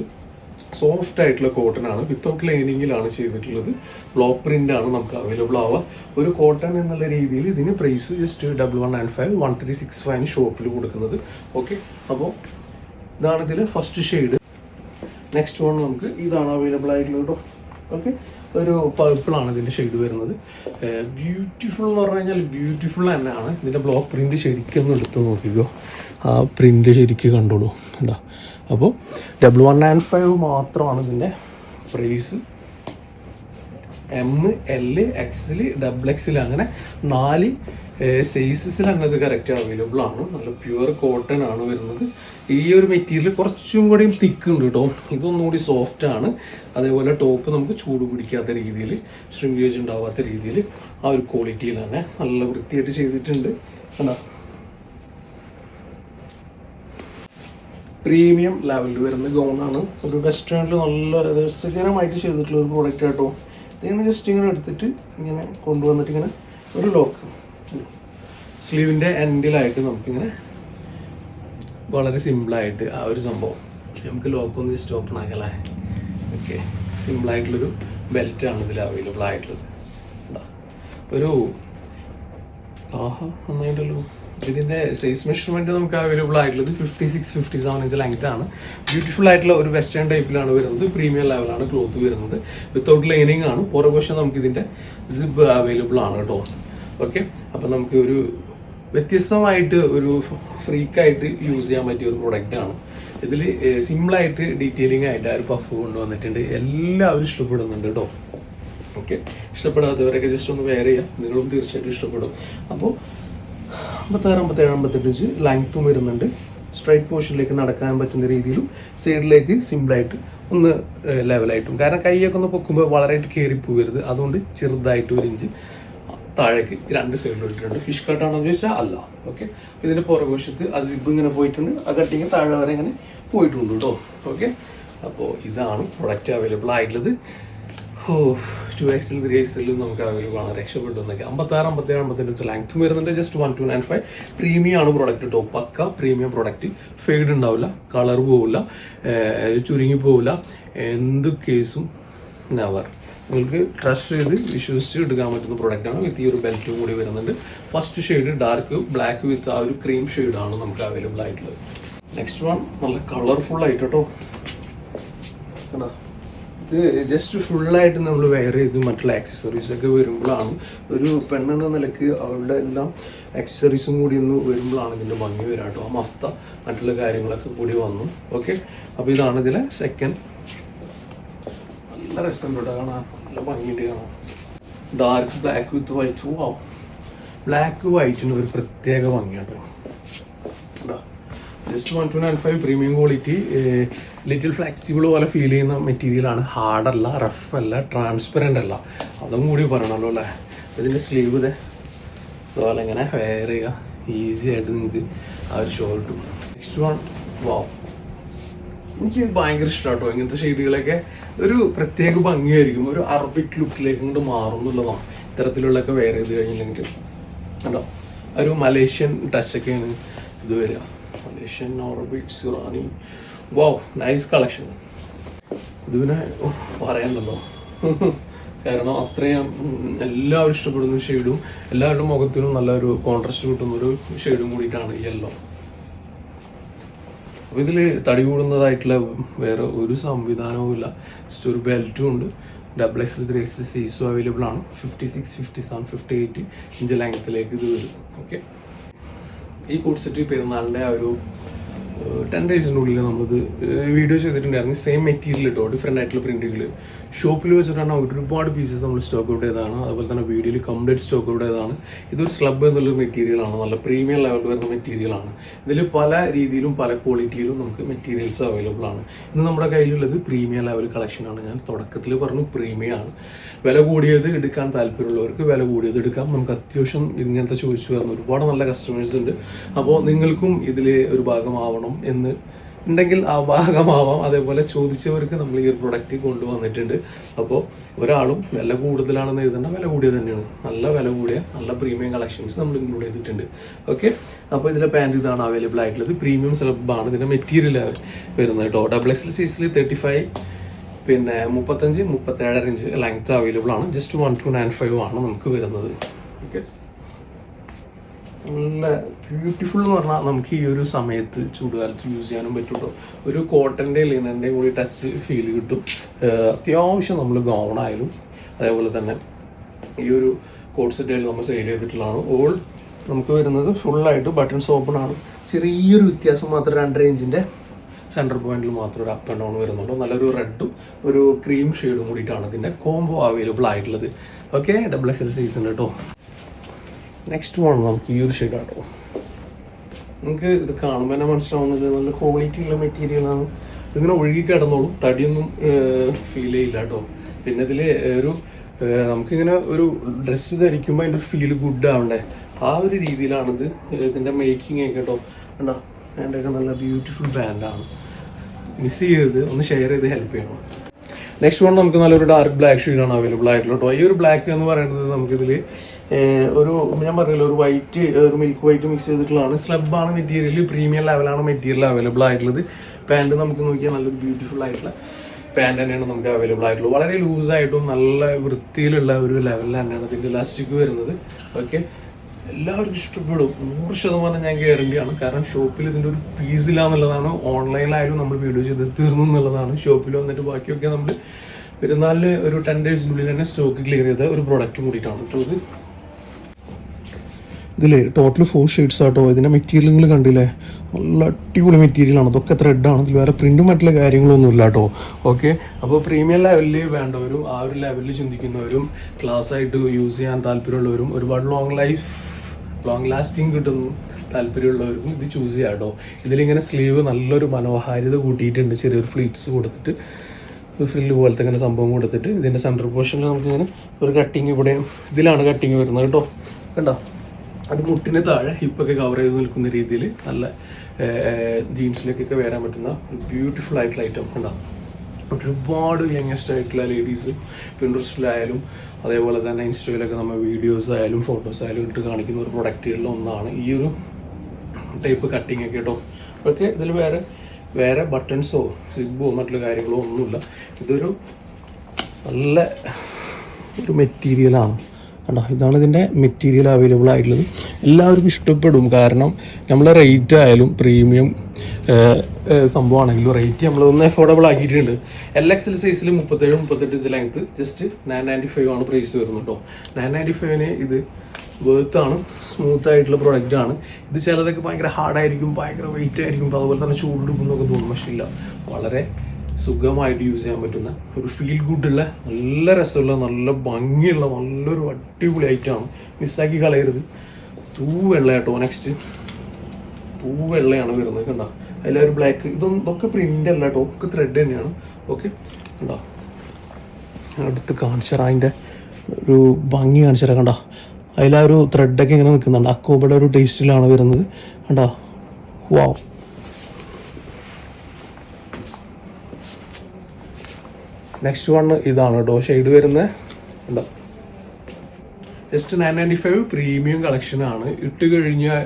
സോഫ്റ്റ് ആയിട്ടുള്ള കോട്ടൺ ആണ്. വിത്തൗട്ട് ലൈനിങ്ങിലാണ് ചെയ്തിട്ടുള്ളത്. ബ്ലോക്ക് പ്രിന്റ് ആണ് നമുക്ക് അവൈലബിൾ ആവുക. ഒരു കോട്ടൺ എന്നുള്ള രീതിയിൽ ഇതിന് price just double one nine five one three six five ഷോപ്പിൽ കൊടുക്കുന്നത്. ഓക്കെ അപ്പോൾ ഇതാണ് ഇതിൽ ഫസ്റ്റ് ഷെയ്ഡ് നെക്സ്റ്റ് വൺ നമുക്ക് ഇതാണ് അവൈലബിൾ ആയിട്ടുള്ളത് കേട്ടോ ഓക്കെ ഒരു പർപ്പിളാണ് ഇതിന്റെ ഷെയ്ഡ് വരുന്നത്. ബ്യൂട്ടിഫുൾ എന്ന് പറഞ്ഞു കഴിഞ്ഞാൽ ബ്യൂട്ടിഫുൾ തന്നെയാണ്. ഇതിന്റെ ബ്ലോക്ക് പ്രിന്റ് ശരിക്കും ഒന്ന് എടുത്ത് നോക്കിക്കോ. ആ പ്രിന്റ് ശരിക്കും കണ്ടോളൂ. കേട്ടോ അപ്പോൾ ഡബിൾ വൺ നയൻ ഫൈവ് മാത്രമാണ് ഇതിന്റെ പ്രൈസ് എം എൽ എക്സിൽ ഡബിൾ എക്സിൽ അങ്ങനെ നാല് സൈസസിൽ അങ്ങനെ കറക്റ്റ് അവൈലബിൾ ആണ്. നല്ല പ്യുവർ കോട്ടൺ ആണ് വരുന്നത്. ഈ ഒരു മെറ്റീരിയൽ കുറച്ചും കൂടിയും തിക്ക് ഉണ്ട് കേട്ടോ ഇതൊന്നുകൂടി സോഫ്റ്റ് ആണ്. അതേപോലെ ടോപ്പ് നമുക്ക് ചൂട് പിടിക്കാത്ത രീതിയിൽ ശൃംഗേജ് ഉണ്ടാവാത്ത രീതിയിൽ ആ ഒരു ക്വാളിറ്റിയിൽ തന്നെ നല്ല വൃത്തിയായിട്ട് ചെയ്തിട്ടുണ്ട്. കണ്ടോ? പ്രീമിയം ലെവലിൽ വരുന്ന ഗൗണാണ് ഒരു വെസ്റ്റേണിൽ നല്ല രസകരമായിട്ട് ചെയ്തിട്ടുള്ള ഒരു പ്രോഡക്റ്റ് കേട്ടോ ഇതിങ്ങനെ ജസ്റ്റ് ഇങ്ങനെ എടുത്തിട്ട് ഇങ്ങനെ കൊണ്ടുവന്നിട്ട് ഇങ്ങനെ ഒരു ലോക്ക് സ്ലീവിന്റെ എൻഡിലായിട്ട് നമുക്കിങ്ങനെ വളരെ സിമ്പിളായിട്ട് ആ ഒരു സംഭവം. നമുക്ക് ലോക്ക് ഒന്ന് ജസ്റ്റ് ഓപ്പൺ ആക്കലേ. ഓക്കെ സിമ്പിളായിട്ടുള്ളൊരു ബെൽറ്റാണ് ഇതിൽ അവൈലബിൾ ആയിട്ടുള്ളത്? ഒരു ആഹാ നന്നായിട്ടല്ലോ ഇതിന്റെ സൈസ് മെഷർമെന്റ് നമുക്ക് അവൈലബിൾ ആയിട്ടുള്ളത് fifty six fifty seven inch length ആണ്. ബ്യൂട്ടിഫുൾ ആയിട്ടുള്ള ഒരു വെസ്റ്റേൺ ടൈപ്പിലാണ് വരുന്നത്. പ്രീമിയം ലെവലാണ് ക്ലോത്ത് വരുന്നത്. വിത്തൗട്ട് ലൈനിങ് ആണ്. പുറകുവശം നമുക്ക് ഇതിന്റെ സിബ് അവൈലബിൾ ആണ് കേട്ടോ. ഓക്കെ അപ്പം നമുക്ക് ഒരു വ്യത്യസ്തമായിട്ട് ഒരു ഫ്രീക്കായിട്ട് യൂസ് ചെയ്യാൻ പറ്റിയ ഒരു പ്രൊഡക്റ്റ് ആണ്. ഇതിൽ സിമ്പിളായിട്ട് ഡീറ്റെയിലിംഗ് ആയിട്ട് ആ ഒരു പഫ് കൊണ്ടുവന്നിട്ടുണ്ട്. എല്ലാവരും ഇഷ്ടപ്പെടുന്നുണ്ട് കേട്ടോ ഓക്കെ ഇഷ്ടപ്പെടാത്തവരൊക്കെ ജസ്റ്റ് ഒന്ന് വെയർ ചെയ്യാം. നിങ്ങളും തീർച്ചയായിട്ടും ഇഷ്ടപ്പെടും. അപ്പോൾ അമ്പത്താറ് അമ്പത്തേഴ് അമ്പത്തെട്ട് ഇഞ്ച് ലെങ്ത്തും വരുന്നുണ്ട്. സ്ട്രൈറ്റ് പോർഷനിലേക്ക് നടക്കാൻ പറ്റുന്ന രീതിയിലും സൈഡിലേക്ക് സിമ്പിളായിട്ട് ഒന്ന് ലെവലായിട്ടും കാരണം കൈയൊക്കെ ഒന്ന് പൊക്കുമ്പോൾ വളരെ കയറി അതുകൊണ്ട് ചെറുതായിട്ട് ഒരു ഇഞ്ച്. താഴേക്ക് രണ്ട് സൈഡിൽ ഇട്ടിട്ടുണ്ട്. ഫിഷ് കട്ടാണോ ചോദിച്ചാൽ അല്ല. ഓക്കെ ഇതിന്റെ പുറകുവശത്ത് ആ സിബ് ഇങ്ങനെ പോയിട്ടുണ്ട്. ആ കട്ടിങ് താഴെ വരെ ഇങ്ങനെ പോയിട്ടുണ്ട് കേട്ടോ. ഓക്കെ അപ്പോൾ ഇതാണ് പ്രൊഡക്റ്റ് അവൈലബിൾ ആയിട്ടുള്ളത്. ഓ ടു എക്സിൽ ത്രീ എക്സിലും നമുക്ക് അവൈലബിൾ ആണ്. രക്ഷപ്പെട്ടു എന്നൊക്കെ. അമ്പത്താറ് അമ്പത്തേഴ് അമ്പത്തഞ്ച് ലെങ്ത്തും വരുന്നുണ്ട്. Just one two nine five premium ആണ് പ്രൊഡക്റ്റ് കേട്ടോ. പക്ക പ്രീമിയം പ്രൊഡക്റ്റ് ഫെയ്ഡ് ഉണ്ടാവില്ല. കളർ പോവില്ല. ചുരുങ്ങി പോവില്ല. എന്ത് കേസും നെവർ നിങ്ങൾക്ക് ട്രസ്റ്റ് ചെയ്ത് വിശ്വസിച്ച് എടുക്കാൻ പറ്റുന്ന പ്രൊഡക്റ്റാണ് വിത്ത് ഈ ഒരു ബെൽറ്റും കൂടി വരുന്നുണ്ട്. First shade dark black with ആ ഒരു ക്രീം ഷെയ്ഡാണ് നമുക്ക് അവൈലബിൾ ആയിട്ടുള്ളത്. നെക്സ്റ്റ് വൺ നല്ല കളർഫുൾ ആയിട്ട് കേട്ടോ. കണ്ടോ? ഇത് ജസ്റ്റ് ഫുള്ളായിട്ട് നമ്മൾ വെയർ ചെയ്ത് മറ്റുള്ള ആക്സസറീസ് ഒക്കെ വരുമ്പോഴാണ് ഒരു പെണ്ണെന്ന നിലയ്ക്ക് അവളുടെ എല്ലാം ആക്സസറീസും കൂടി ഒന്ന് വരുമ്പോഴാണ് ഇതിന്റെ ഭംഗി വരാം കേട്ടോ. ആ മഫ്ത മറ്റുള്ള കാര്യങ്ങളൊക്കെ കൂടി വന്നു. ഓക്കെ അപ്പോൾ ഇതാണ് ഇതിലെ സെക്കൻഡ് നല്ല രസമുണ്ട് കേട്ടോ കാണാൻ നല്ല ഭംഗിയുണ്ട് ഡാർക്ക് ബ്ലാക്ക് വിത്ത് വൈറ്റ് ആവും ബ്ലാക്ക് വൈറ്റിന് ഒരു പ്രത്യേക ഭംഗിയാണ് just one two nine five premium quality little flexible പോലെ ഫീൽ ചെയ്യുന്ന മെറ്റീരിയലാണ് ഹാർഡല്ല റഫ് അല്ല ട്രാൻസ്പെറന്റ് അല്ല അതും കൂടി പറയണമല്ലോ അല്ലേ? ഇതിന്റെ സ്ലീവ് ഇതേ. അതുപോലെ ഇങ്ങനെ വെയർ ചെയ്യുക. ഈസി ആയിട്ട് നിങ്ങൾക്ക് ആ ഒരു ഷോ കിട്ടും. നെക്സ്റ്റ് വൺ വാ എനിക്ക് ഭയങ്കര ഭയങ്കര ഇഷ്ടമാട്ടോ ഇങ്ങനത്തെ ഷെയ്ഡുകളൊക്കെ ഒരു പ്രത്യേക ഭംഗിയായിരിക്കും. ഒരു അറബിക് ലുക്കിലേക്ക് കൊണ്ട് മാറും എന്നുള്ളതാണ്. ഇത്തരത്തിലുള്ളതൊക്കെ വേറെ ചെയ്ത് കഴിഞ്ഞില്ലെങ്കിൽ. കണ്ടോ? ഒരു മലേഷ്യൻ ടച്ചൊക്കെയാണ് ഇത് വരിക. മലേഷ്യൻ അറബിക് സിറാനി വോ നൈസ് കളക്ഷൻ ഇത് പിന്നെ ഉഫ്, പറയണ്ടല്ലോ കാരണം അത്രയും എല്ലാവരും ഇഷ്ടപ്പെടുന്ന ഷെയ്ഡും എല്ലാവരുടെ മുഖത്തിനും നല്ലൊരു കോൺട്രാസ്റ്റ് കിട്ടുന്ന ഒരു ഷെയ്ഡും കൂടിയിട്ടാണ് യെല്ലോ അപ്പോൾ ഇതിൽ തടി കൂടുന്നതായിട്ടുള്ള വേറെ ഒരു സംവിധാനവും ഇല്ല. ജസ്റ്റ് ഒരു ബെൽറ്റും ഉണ്ട്. ഡബിൾ എക്സ് ത്രീ എക്സ് സീസും അവൈലബിൾ ആണ്. Fifty six fifty seven fifty eight inch ലെങ്ത്തിലേക്ക് ഇത് വരും. ഓക്കെ ഈ കോഡ് സെറ്റ് പെരുന്നാളിന്റെ ഒരു ടെൻ ഡേയ്സിന്റെ ഉള്ളിൽ നമുക്ക് വീഡിയോ ചെയ്തിട്ടുണ്ടായിരുന്നു. സെയിം മെറ്റീരിയൽ കേട്ടോ ഡിഫറെന്റ് ആയിട്ടുള്ള പ്രിന്റുകൾ ഷോപ്പിൽ വെച്ചിട്ടാണ് ഒരുപാട് പീസസ് നമ്മൾ സ്റ്റോക്ക് ഔട്ട് ചെയ്തതാണ്. അതുപോലെ തന്നെ വീഡിയോയിൽ കംപ്ലീറ്റ് സ്റ്റോക്ക് ഔട്ട് ചെയ്തതാണ്. ഇതൊരു സ്ലബ് എന്നുള്ളൊരു മെറ്റീരിയലാണ് നല്ല പ്രീമിയം ലെവലിൽ വരുന്ന മെറ്റീരിയലാണ് ഇതിൽ പല രീതിയിലും പല ക്വാളിറ്റിയിലും നമുക്ക് മെറ്റീരിയൽസ് അവൈലബിൾ ആണ്. ഇന്ന് നമ്മുടെ കയ്യിലുള്ളത് പ്രീമിയം ലെവൽ കളക്ഷനാണ് ഞാൻ തുടക്കത്തിൽ പറഞ്ഞു പ്രീമിയം ആണ്. വില കൂടിയത് എടുക്കാൻ താല്പര്യമുള്ളവർക്ക് വില കൂടിയത് എടുക്കാം. നമുക്ക് അത്യാവശ്യം ഇങ്ങനത്തെ ചോദിച്ചു വരുന്ന ഒരുപാട് നല്ല കസ്റ്റമേഴ്സ് ഉണ്ട്. അപ്പോൾ നിങ്ങൾക്കും ഇതിൽ ഒരു ഭാഗമാവണം എന്ന് ഉണ്ടെങ്കിൽ ആ ഭാഗമാവാം. അതേപോലെ ചോദിച്ചവർക്ക് നമ്മൾ ഈ ഒരു പ്രൊഡക്റ്റ് കൊണ്ടുവന്നിട്ടുണ്ട്. അപ്പോൾ ഒരാളും വില കൂടുതലാണെന്ന് എഴുതേണ്ട വില കൂടിയത് തന്നെയാണ്. നല്ല വില കൂടിയ നല്ല പ്രീമിയം കളക്ഷൻസ് നമ്മൾ ഇൻക്ലൂഡ് ചെയ്തിട്ടുണ്ട്. ഓക്കെ അപ്പോൾ ഇതിലെ പാന്റ് ഇതാണ് അവൈലബിൾ ആയിട്ടുള്ളത്. പ്രീമിയം സ്ലബാണ് ഇതിന്റെ മെറ്റീരിയൽ വരുന്നത് കേട്ടോ. ഡബിൾ എക്സ് സൈസിൽ തേർട്ടി ഫൈവ് പിന്നെ മുപ്പത്തഞ്ച് മുപ്പത്തേഴര ഇഞ്ച് ലെങ്ത് അവൈലബിൾ ആണ്. Just one two nine five ആണ് നമുക്ക് വരുന്നത്. ഓക്കെ നല്ല ബ്യൂട്ടിഫുൾ എന്ന് പറഞ്ഞാൽ നമുക്ക് ഈ ഒരു സമയത്ത് ചൂടുകാലത്ത് യൂസ് ചെയ്യാനും പറ്റുള്ളൂ. ഒരു കോട്ടന്റെ ലിനന്റെ കൂടി ടച്ച് ഫീൽ കിട്ടും. അത്യാവശ്യം നമ്മൾ ഗൗൺ ആയാലും അതേപോലെ തന്നെ ഈ ഒരു കോട്ട് സെറ്റ് ആയാലും നമ്മൾ സെയിൽ ചെയ്തിട്ടുള്ളതാണ്. ഓൾ നമുക്ക് വരുന്നത് ഫുള്ളായിട്ട് ബട്ടൺസ് ഓപ്പൺ ആണ്. ചെറിയൊരു വ്യത്യാസം മാത്രം രണ്ടര ഇഞ്ചിന്റെ സെന്റർ പോയിന്റിൽ മാത്രം ഒരു അപ്പ് ആൻഡ് ഡൗൺ വരുന്നുള്ളൂ നല്ലൊരു റെഡും ഒരു ക്രീം ഷെയ്ഡും കൂടിയിട്ടാണ് ഇതിന്റെ കോംബോ അവൈലബിൾ ആയിട്ടുള്ളത്. Okay double X L size കേട്ടോ നെക്സ്റ്റ് വൺ നമുക്ക് ഈ ഒരു ഷെയ്ഡ് ആട്ടോ നിങ്ങൾക്ക് ഇത് കാണുമ്പോൾ തന്നെ മനസ്സിലാവുന്നില്ല നല്ല ക്വാളിറ്റി ഉള്ള മെറ്റീരിയലാണ് ഇതിങ്ങനെ ഒഴുകി കിടന്നോളും. തടിയൊന്നും ഫീൽ ചെയ്യില്ല കേട്ടോ പിന്നെ ഇതിൽ ഒരു നമുക്കിങ്ങനെ ഒരു ഡ്രസ്സ് ധരിക്കുമ്പോൾ അതിന്റെ ഫീൽ ഗുഡ് ആവണ്ടേ? ആ ഒരു രീതിയിലാണിത് ഇതിന്റെ മേക്കിംഗ് ഒക്കെ കേട്ടോ കണ്ടോ? ഒക്കെ നല്ല ബ്യൂട്ടിഫുൾ ബാൻഡാണ് മിസ് ചെയ്യരുത് ഒന്ന് ഷെയർ ചെയ്ത് ഹെൽപ്പ് ചെയ്യണം. നെക്സ്റ്റ് വൺ നമുക്ക് നല്ലൊരു ഡാർക്ക് ബ്ലാക്ക് ഷെയ്ഡാണ് അവൈലബിൾ ആയിട്ടുള്ളത് കേട്ടോ ഈ ഒരു ബ്ലാക്ക് എന്ന് പറയുന്നത് നമുക്കിതിൽ ഒരു ഞാൻ പറഞ്ഞല്ലോ ഒരു വൈറ്റ് ഒരു മിൽക്ക് വൈറ്റ് മിക്സ് ചെയ്തിട്ടുള്ളതാണ്. സ്ലബാണ് മെറ്റീരിയൽ പ്രീമിയം ലെവലാണ് മെറ്റീരിയൽ അവൈലബിൾ ആയിട്ടുള്ളത്. പാന്റ് നമുക്ക് നോക്കിയാൽ നല്ലൊരു ബ്യൂട്ടിഫുൾ ആയിട്ടുള്ള പാന്റ് തന്നെയാണ് നമുക്ക് അവൈലബിൾ ആയിട്ടുള്ളത്. വളരെ ലൂസായിട്ടും നല്ല വൃത്തിയിലുള്ള ഒരു ലെവലിൽ തന്നെയാണ് ഇതിന്റെ ഇലാസ്റ്റിക് വരുന്നത്. ഓക്കെ എല്ലാവർക്കും ഇഷ്ടപ്പെടും. നൂറ് ശതമാനം ഞാൻ ഗ്യാരണ്ടിയാണ്. കാരണം ഷോപ്പിൽ ഇതിന്റെ ഒരു പീസില്ല എന്നുള്ളതാണ്. ഓൺലൈനിലായാലും നമ്മൾ വീഡിയോ ചെയ്ത് തീർന്നു എന്നുള്ളതാണ്. ഷോപ്പിൽ വന്നിട്ട് ബാക്കിയൊക്കെ നമ്മൾ പെരുന്നാളിൽ ഒരു ടെൻ ഡേയ്സിനുള്ളിൽ തന്നെ സ്റ്റോക്ക് ക്ലിയർ ചെയ്ത ഒരു പ്രൊഡക്റ്റ് കൂടിയിട്ടാണ് കേട്ടോ ഇത്. ഇതിൽ ടോട്ടൽ ഫോർ ഷെയ്ഡ്സ് ആട്ടോ. ഇതിന്റെ മെറ്റീരിയൽ നിങ്ങൾ കണ്ടില്ലേ? നല്ല അടിപൊളി മെറ്റീരിയലാണ് അതൊക്കെ ത്രെഡാണ് ഇതിൽ വേറെ പ്രിന്റും മറ്റുള്ള കാര്യങ്ങളൊന്നും ഇല്ല കേട്ടോ. ഓക്കെ അപ്പോൾ പ്രീമിയം ലെവലിൽ വേണ്ടവരും ആ ഒരു ലെവലിൽ ചിന്തിക്കുന്നവരും ക്ലാസ് ആയിട്ട് യൂസ് ചെയ്യാൻ താല്പര്യമുള്ളവരും ഒരുപാട് ലോങ് ലൈഫ് ലോങ് ലാസ്റ്റിംഗ് കിട്ടുന്നു താല്പര്യമുള്ളവർക്കും ഇത് ചൂസ് ചെയ്യാം കേട്ടോ ഇതിലിങ്ങനെ സ്ലീവ് നല്ലൊരു മനോഹാരിത കൂട്ടിയിട്ടുണ്ട്. ചെറിയൊരു ഫ്ലീറ്റ്സ് കൊടുത്തിട്ട് ഫ്രില്ല് പോലത്തെ ഇങ്ങനെ സംഭവം കൊടുത്തിട്ട് ഇതിന്റെ സെന്റർ പോർഷനിൽ നമുക്കിങ്ങനെ ഒരു കട്ടിങ് ഇവിടെ ഇതിലാണ് കട്ടിങ് വരുന്നത് കേട്ടോ കണ്ടോ? അത് മുട്ടിന് താഴെ ഹിപ്പൊക്കെ കവർ ചെയ്ത് നിൽക്കുന്ന രീതിയിൽ നല്ല ജീൻസിലേക്കൊക്കെ വരാൻ പറ്റുന്ന ബ്യൂട്ടിഫുൾ ആയിട്ടുള്ള ഐറ്റം കണ്ടോ? ഒരുപാട് യങ്ങസ്റ്റ് ആയിട്ടുള്ള ലേഡീസ് പിൻട്രസ്റ്റിലായാലും അതേപോലെ തന്നെ ഇൻസ്റ്റയിലൊക്കെ നമ്മൾ വീഡിയോസ് ആയാലും ഫോട്ടോസ് ആയാലും ഇട്ട് കാണിക്കുന്ന ഒരു പ്രൊഡക്റ്റുകളിൽ ഒന്നാണ് ഈ ഒരു ടൈപ്പ് കട്ടിങ് ഒക്കെ കേട്ടോ ഓക്കെ ഇതിൽ വേറെ വേറെ ബട്ടൺസോ സിബോ മറ്റുള്ള കാര്യങ്ങളോ ഒന്നുമില്ല. ഇതൊരു നല്ല ഒരു മെറ്റീരിയലാണ് കണ്ടോ? ഇതാണ് ഇതിന്റെ മെറ്റീരിയൽ അവൈലബിൾ ആയിട്ടുള്ളത്. എല്ലാവർക്കും ഇഷ്ടപ്പെടും. കാരണം നമ്മൾ റേറ്റ് ആയാലും പ്രീമിയം സംഭവമാണെങ്കിലും റേറ്റ് നമ്മൾ നമ്മളൊന്ന് അഫോർഡബിൾ ആക്കിയിട്ടുണ്ട് എൽ എക്സ് എൽ സൈസിൽ മുപ്പത്തേഴ് മുപ്പത്തെട്ട് inch length just nine ninety five ആണ് പ്രൈസ് വരുന്നത് കേട്ടോ നയൻ നയന്റി ഫൈവിന് ഇത് ആണ്. സ്മൂത്ത് ആയിട്ടുള്ള പ്രോഡക്റ്റ് ആണ്. ഇത് ചിലതൊക്കെ ഭയങ്കര ഹാർഡായിരിക്കും ഭയങ്കര വെയിറ്റ് ആയിരിക്കും. അതുപോലെ തന്നെ ചൂടെടുക്കുന്നൊക്കെ തോന്നും. പക്ഷേ ഇല്ല. വളരെ സുഖമായിട്ട് യൂസ് ചെയ്യാൻ പറ്റുന്ന ഒരു ഫീൽ ഗുഡുള്ള നല്ല രസമുള്ള നല്ല ഭംഗിയുള്ള നല്ലൊരു അടിപൊളി ഐറ്റമാണ് മിസ്സാക്കി കളയരുത്. തൂ വെള്ള കേട്ടോ നെക്സ്റ്റ് തൂ വെള്ളയാണ് വരുന്നത് കണ്ടോ? അതിലൊരു ബ്ലാക്ക് ഇതൊന്നും ഇതൊക്കെ പ്രിന്റ് അല്ല കേട്ടോ ഒക്കെ ത്രെഡ് തന്നെയാണ്. ഓക്കെ കണ്ടോ? അടുത്ത് കാണിച്ചറ അതിന്റെ ഒരു ഭംഗി കാണിച്ചറ കണ്ടോ? അതിലാ ഒരു ത്രെഡൊക്കെ ഇങ്ങനെ നിൽക്കുന്നുണ്ട്. അക്കോബയുടെ ഒരു ടേസ്റ്റിലാണ് വരുന്നത്. കണ്ടോ? വാവ് നെക്സ്റ്റ് വൺ ഇതാണ്. കേട്ടോ ഷെയ്ഡ് വരുന്നത് എന്താ just nine ninety five premium കളക്ഷനാണ് ഇട്ട് കഴിഞ്ഞാൽ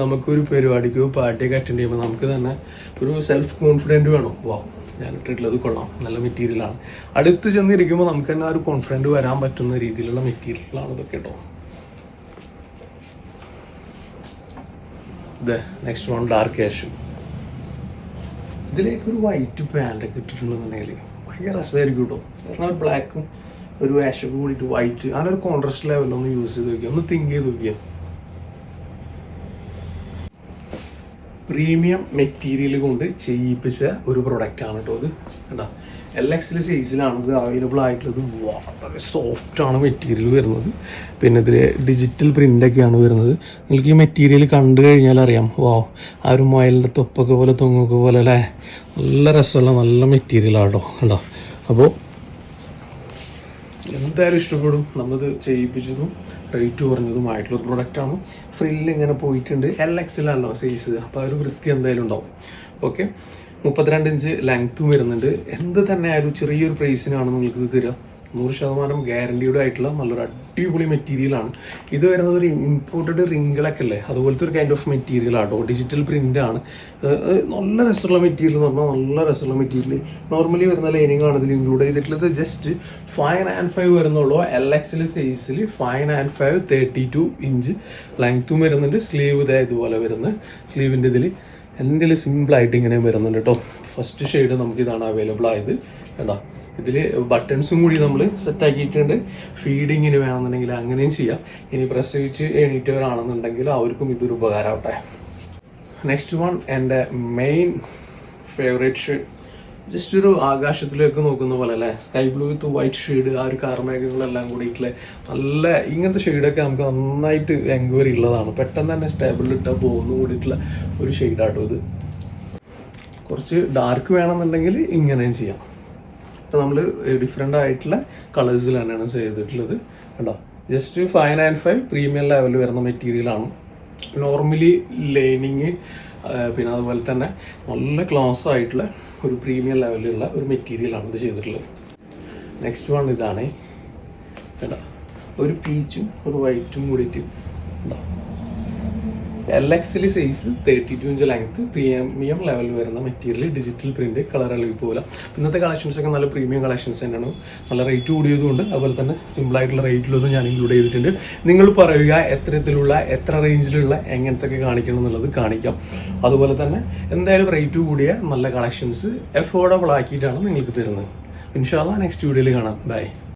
നമുക്കൊരു പരിപാടിക്കോ പാർട്ടിയൊക്കെ അറ്റൻഡ് ചെയ്യുമ്പോൾ നമുക്ക് തന്നെ ഒരു സെൽഫ് കോൺഫിഡന്റ് വേണം. വാ ഞാൻ ഇട്ടിട്ടുള്ളത് കൊള്ളാം. നല്ല മെറ്റീരിയലാണ് അടുത്ത് ചെന്നിരിക്കുമ്പോൾ നമുക്ക് തന്നെ ഒരു കോൺഫിഡന്റ് വരാൻ പറ്റുന്ന രീതിയിലുള്ള മെറ്റീരിയലാണ് ഇതൊക്കെ കേട്ടോ ഇത് നെക്സ്റ്റ് വൺ ഡാർക്ക് ക്യാഷ് ഇതിലേക്ക് ഒരു വൈറ്റ് പാന്റൊക്കെ ഇട്ടിട്ടുണ്ടെന്നുണ്ടെങ്കിൽ ഭയങ്കര രസമായിരിക്കും കേട്ടോ കാരണം ഒരു ബ്ലാക്കും ഒരു ആഷൊക്കെ കൂടിയിട്ട് വൈറ്റ് അങ്ങനെ ഒരു കോൺട്രസ്റ്റ് ലെവലിൽ ഒന്ന് യൂസ് ചെയ്ത് നോക്കിയാൽ ഒന്ന് തിങ്ക് ചെയ്ത് നോക്കിയാൽ പ്രീമിയം മെറ്റീരിയൽ കൊണ്ട് ചെയ്യിപ്പിച്ച ഒരു പ്രൊഡക്റ്റ് ആണ് കേട്ടോ ഇത്. കണ്ടോ? എൽ എക്സിൽ സൈസിലാണ് ഇത് അവൈലബിൾ ആയിട്ടുള്ളത്. വളരെ സോഫ്റ്റ് ആണ് മെറ്റീരിയൽ വരുന്നത്. പിന്നെ ഇതിൽ ഡിജിറ്റൽ പ്രിന്റൊക്കെയാണ് വരുന്നത്. നിങ്ങൾക്ക് ഈ മെറ്റീരിയൽ കണ്ടു കഴിഞ്ഞാൽ അറിയാം. വാ ആ ഒരു മൊയലിന്റെ തൊപ്പൊക്കെ പോലെ തൊങ്ങൊക്കെ പോലെ അല്ലേ? നല്ല രസമുള്ള നല്ല മെറ്റീരിയലാണ് കേട്ടോ കണ്ടോ? അപ്പോൾ എന്തായാലും ഇഷ്ടപ്പെടും. നമ്മത് ചെയ്യിപ്പിച്ചതും റേറ്റ് കുറഞ്ഞതുമായിട്ടുള്ള ഒരു പ്രൊഡക്റ്റാണ് ഫ്രില്ല് ഇങ്ങനെ പോയിട്ടുണ്ട്. എൽ എക്സിലാണല്ലോ സൈസ് അപ്പോൾ ആ ഒരു വൃത്തി എന്തായാലും ഉണ്ടാവും. ഓക്കെ മുപ്പത്തിരണ്ട് ഇഞ്ച് ലെങ്ത്തും വരുന്നുണ്ട്. എന്ത് തന്നെ ആയാലും ചെറിയൊരു പ്രൈസിനാണ് നിങ്ങൾക്ക് ഇത് തരിക നൂറ് ശതമാനം ഗ്യാരണ്ടീഡ് ആയിട്ടുള്ള നല്ലൊരു അടിപൊളി മെറ്റീരിയലാണ് ഇത് വരുന്നത് ഒരു ഇമ്പോർട്ടഡ് റിങ്ങുകളൊക്കെ അല്ലേ? അതുപോലത്തെ ഒരു കൈൻഡ് ഓഫ് മെറ്റീരിയൽ ആട്ടോ. ഡിജിറ്റൽ ആണ്. നല്ല രസമുള്ള മെറ്റീരിയൽ എന്ന് പറഞ്ഞാൽ നല്ല രസമുള്ള മെറ്റീരിയൽ നോർമലി വരുന്ന ലൈനിങ് ആണ് ഇതിൽ ഇൻക്ലൂഡ് ചെയ്തിട്ടുള്ളത്. ജസ്റ്റ് ഫൈവ് ആൻഡ് ഫൈവ് വരുന്നുള്ളൂ. എൽ എക്സിൽ സൈസിൽ five and five thirty two inch ലെങ്ത്തും വരുന്നുണ്ട്. സ്ലീവ് ഇതേ ഇതുപോലെ വരുന്ന സ്ലീവിന്റെ ഇതിൽ എന്റെ സിമ്പിളായിട്ട് ഇങ്ങനെ വരുന്നുണ്ട് കേട്ടോ ഫസ്റ്റ് ഷെയ്ഡ് നമുക്ക് ഇതാണ് അവൈലബിൾ ആയത്. കേട്ടോ ഇതിൽ ബട്ടൺസും കൂടി നമ്മൾ സെറ്റ് ആക്കിയിട്ടുണ്ട്. ഫീഡിങ്ങിന് വേണമെന്നുണ്ടെങ്കിൽ അങ്ങനെയും ചെയ്യാം. ഇനി പ്രസവിച്ച് എണീറ്റവരാണെന്നുണ്ടെങ്കിൽ അവർക്കും ഇതൊരു ഉപകാരമാവട്ടെ. നെക്സ്റ്റ് വൺ എന്റെ മെയിൻ ഫേവറേറ്റ് ഷെയ്ഡ് ജസ്റ്റ് ഒരു ആകാശത്തിലേക്ക് നോക്കുന്ന പോലെ അല്ലേ? Sky blue with white shade ആ ഒരു കാർമേഘങ്ങളെല്ലാം കൂടിയിട്ടുള്ള നല്ല ഇങ്ങനത്തെ ഷെയ്ഡൊക്കെ നമുക്ക് നന്നായിട്ട് എൻക്വയറി ഉള്ളതാണ്. പെട്ടെന്ന് തന്നെ സ്റ്റേബിളിൽ ഇട്ടാൽ പോകുന്ന കൂടിയിട്ടുള്ള ഒരു ഷെയ്ഡാട്ടോ ഇത്. കുറച്ച് ഡാർക്ക് വേണമെന്നുണ്ടെങ്കിൽ ഇങ്ങനെയും ചെയ്യാം. നമ്മൾ ഡിഫറെന്റ് ആയിട്ടുള്ള കളേഴ്സിൽ തന്നെയാണ് ചെയ്തിട്ടുള്ളത്. കണ്ടോ? Just five nine five premium ലെവലിൽ വരുന്ന മെറ്റീരിയലാണ് നോർമലി ലൈനിങ് പിന്നെ അതുപോലെ തന്നെ നല്ല ക്ലോസ് ആയിട്ടുള്ള ഒരു പ്രീമിയം ലെവലിലുള്ള ഒരു മെറ്റീരിയലാണ് ഇത് ചെയ്തിട്ടുള്ളത്. നെക്സ്റ്റ് വൺ ഇതാണ്. കേട്ടോ ഒരു പീച്ചും ഒരു വൈറ്റും കൂടിയിട്ട്. ഉണ്ടോ എൽ എക്സിൽ size thirty two inch length premium level വരുന്ന മെറ്റീരിയൽ ഡിജിറ്റൽ പ്രിന്റ് കളർ ഇളകി പോകില്ല ഇന്നത്തെ കളക്ഷൻസ് ഒക്കെ നല്ല പ്രീമിയം കളക്ഷൻസ് തന്നെയാണ്. നല്ല റേറ്റ് കൂടിയതുകൊണ്ട് അതുപോലെ തന്നെ സിമ്പിൾ ആയിട്ടുള്ള റേറ്റിലൊന്നും ഞാൻ ഇൻക്ലൂഡ് ചെയ്തിട്ടുണ്ട്. നിങ്ങൾ പറയുക എത്തരത്തിലുള്ള എത്ര റേഞ്ചിലുള്ള എങ്ങനത്തെ ഒക്കെ കാണിക്കണം എന്നുള്ളത് കാണിക്കാം. അതുപോലെ തന്നെ എന്തായാലും റേറ്റ് കൂടിയ നല്ല കളക്ഷൻസ് എഫോർഡബിൾ ആക്കിയിട്ടാണ് നിങ്ങൾക്ക് തരുന്നത്. ഇൻഷാല്ല നെക്സ്റ്റ് വീഡിയോയിൽ കാണാം. ബൈ